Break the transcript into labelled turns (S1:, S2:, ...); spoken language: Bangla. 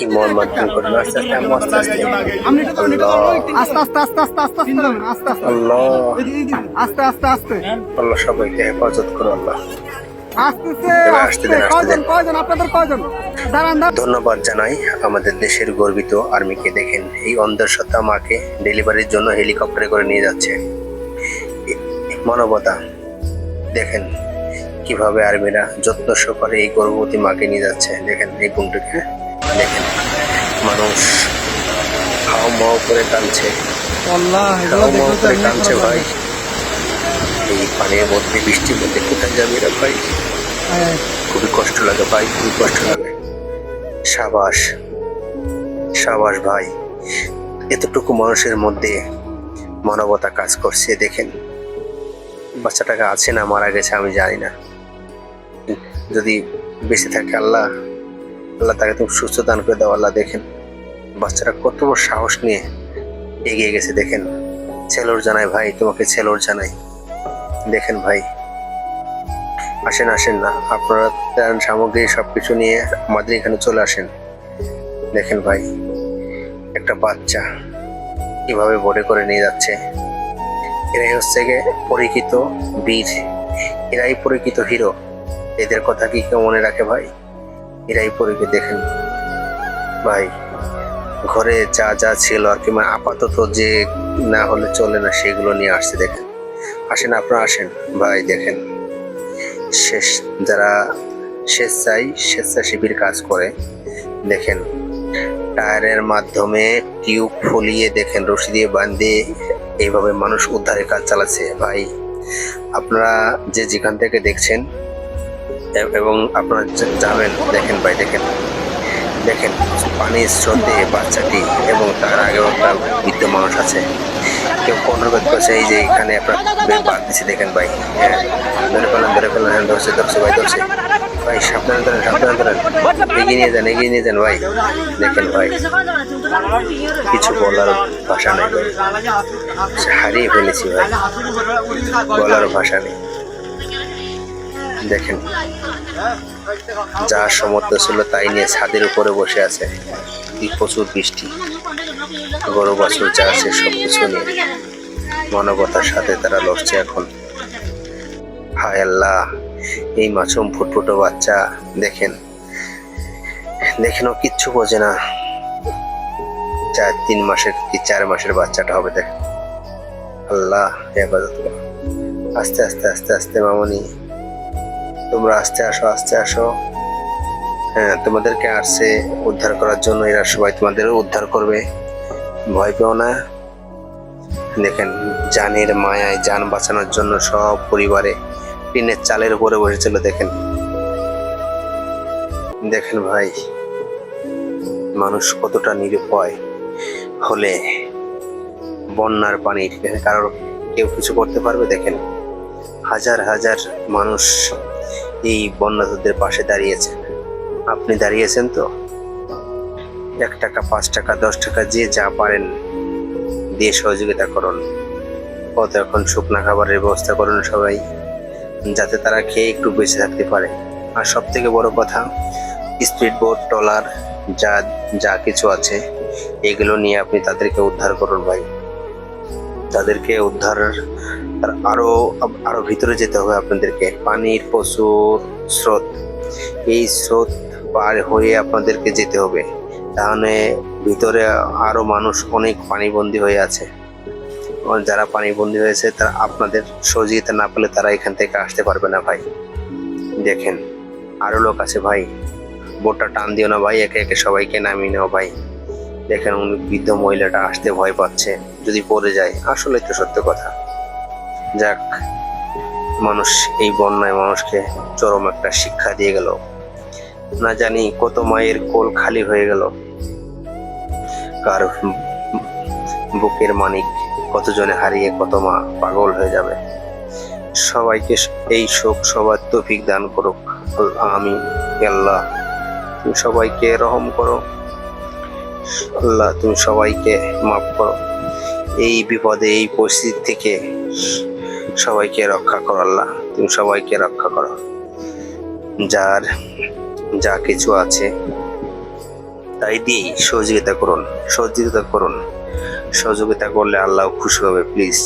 S1: কি আস্তে আস্তে আম্মু আস্তে। আস্তে
S2: আস্তে আস্তে আস্তে আস্তে আস্তে আস্তে আস্তে
S1: আল্লাহ।
S2: আস্তে আস্তে আস্তে।
S1: আল্লাহ সবাইকে হেফাজত করো আল্লাহ। ধন্যবাদ জানাই আমাদের দেশের গর্বিত আর্মিকে দেখেন। এই অন্ধসত্তা মাকে ডেলিভারির জন্য হেলিকপ্টারে করে নিয়ে যাচ্ছে। মানবতা দেখেন কীভাবে আর্মিরা যত্ন সহকারে এই গর্ভবতী মাকে নিয়ে যাচ্ছে। দেখেন এই গুণটিকে দেখেন মানুষ হাও মাও করে করে কাঁদছে ভাই এই পানির মধ্যে বৃষ্টির মধ্যে কোথায় যাবে রে ভাই? খুবই কষ্ট লাগে ভাই খুবই কষ্ট লাগে। সাবাস সাবাস ভাই এতটুকু মানুষের মধ্যে মানবতা কাজ করছে দেখেন। বাচ্চাটাকে আছে না মারা গেছে আমি জানি না। যদি বেঁচে থাকে আল্লাহ আল্লাহ তাকে তুমি সুস্থ দান করে দাও, আল্লাহ দেখেন। বাচ্চারা কত বড় সাহস নিয়ে এগিয়ে গেছে, দেখেন। ছেলোর জানাই ভাই, তোমাকে ছেলোর জানাই। দেখেন ভাই, আসেন আসেন না আপনারা ত্রাণ সামগ্রী, সবকিছু নিয়ে আমাদের এখানে চলে আসেন। দেখেন ভাই, একটা বাচ্চা কীভাবে বোটে করে নিয়ে যাচ্ছে। এরাই হচ্ছে গিয়ে পরিচিত বীর, এরাই পরিচিত হিরো। এদের কথা কি কেউ মনে রাখে ভাই? এরাই পরিচিত দেখেন। ভাই, ঘরে যা যা ছিল আর কি মানে আপাতত যে না হলে চলে না, সেগুলো নিয়ে আসছে, দেখেন। আসেন, আপনারা আসেন। ভাই, দেখেন। শেষ, যারা স্বেচ্ছায়, স্বেচ্ছাসেবীর কাজ করে, দেখেন। টায়ারের মাধ্যমে টিউব ফুলিয়ে, দেখেন, রশি দিয়ে বাঁধে, এইভাবে মানুষ উদ্ধারের কাজ চালাচ্ছে। ভাই, আপনারা যে যেখান থেকে দেখছেন এবং আপনারা যাবেন, দেখেন ভাই, দেখেন। দেখেন, পানির স্রোতে বাচ্চাটি এবং তার আগেও একটা বৃদ্ধ মানুষ আছে। কেউ অনুরোধ করছে, এই যে এখানে আপনার বাদ দিচ্ছে দেখেন ভাই। হ্যাঁ ধরে ফেলেন ধরে ফেলেন হ্যাঁ ধরছে ধরছে, ভাই ধরছে। ভাই, সাবধানে ধরেন সাবধানে ধরেন। এগিয়ে নিয়ে যান, এগিয়ে নিয়ে যান, ভাই। দেখেন ভাই, কিছু বলার ভাষা নেই হারিয়ে ফেলেছি ভাই। বলার ভাষা নেই। দেখেন, যা সমর্থ ছিল তাই নিয়ে ছাদের উপরে বসে আছে। প্রচুর বৃষ্টি, গরু, বাছুর যা আছে সবকিছু নিয়ে। মানবতার সাথে তারা লড়ছে এখন। হায় আল্লাহ, এই মাছুম ফুটফুটো বাচ্চা, দেখেন। দেখেন ও কিচ্ছু বোঝে না। চার তিন মাসের কি চার মাসের বাচ্চাটা হবে দেখ আল্লাহ, হেফাজত আস্তে আস্তে আস্তে আস্তে, মামনি। তোমরা আস্তে আসো আস্তে আসো। হ্যাঁ তোমাদেরকে আসছে উদ্ধার করার জন্য এরা সবাই তোমাদেরও উদ্ধার করবে। ভয় পেও না। দেখেন, জানের মায়ায় যান বাঁচানোর জন্য সব পরিবারে টিনের চালের উপরে বসেছিল, দেখেন। দেখেন ভাই, মানুষ কতটা নিরুপায় হলে বন্যার পানি কারোর কেউ কিছু করতে পারবে, দেখেন। হাজার হাজার মানুষ এই বন্যাদের পাশে দাঁড়িয়েছে। আপনি দাঁড়িয়েছেন তো? এক টাকা, পাঁচ টাকা, দশ টাকা, যে যা পারেন, দিয়ে সহযোগিতা করুন। কত এখন শুকনা খাবারের ব্যবস্থা করুন সবাই, যাতে তারা খেয়ে একটু বেঁচে থাকতে পারে। আর সব থেকে বড় কথা, স্পিড বোট, ট্রলার, যা যা কিছু আছে, এগুলো নিয়ে আপনি তাদেরকে উদ্ধার করুন ভাই। তাদেরকে উদ্ধার তার আরও আরও ভিতরে যেতে হবে আপনাদেরকে। পানির প্রচুর স্রোত। এই স্রোত পার হয়ে আপনাদেরকে যেতে হবে। তাহলে ভিতরে আরও মানুষ অনেক পানিবন্দী হয়ে আছে। যারা পানিবন্দী হয়েছে, তারা আপনাদের সহযোগিতা না পেলে তারা এখান থেকে আসতে পারবে না ভাই। দেখেন, আরও লোক আছে ভাই। বোটটা টান দিও না ভাই, একে একে সবাইকে নামিয়ে নাও ভাই। দেখেন উনি বৃদ্ধ মহিলাটা আসতে ভয় পাচ্ছে, যদি পড়ে যায়। আসলে তো সত্য কথা। যাক, মানুষ এই বন্যায় মানুষকে চরম একটা শিক্ষা দিয়ে গেল। না জানি কত মায়ের কোল খালি হয়ে গেল। কার বুকের মানিক কতজনে হারিয়ে কত মা পাগল হয়ে যাবে। সবাইকে এই শোক সবার তৌফিক দান করুক। আমি আল্লাহ। তুমি সবাইকে রহম করো। আল্লাহ, তুমি সবাইকে মাফ করো। এই বিপদে, এই পরিস্থিতি থেকে সবাইকে রক্ষা করো আল্লাহ, তুমি সবাইকে রক্ষা করো। যার যা কিছু আছে, তাই দিয়েই সহযোগিতা করুন সহযোগিতা করুন। সহযোগিতা করলে আল্লাহ খুশি হবে প্লিজ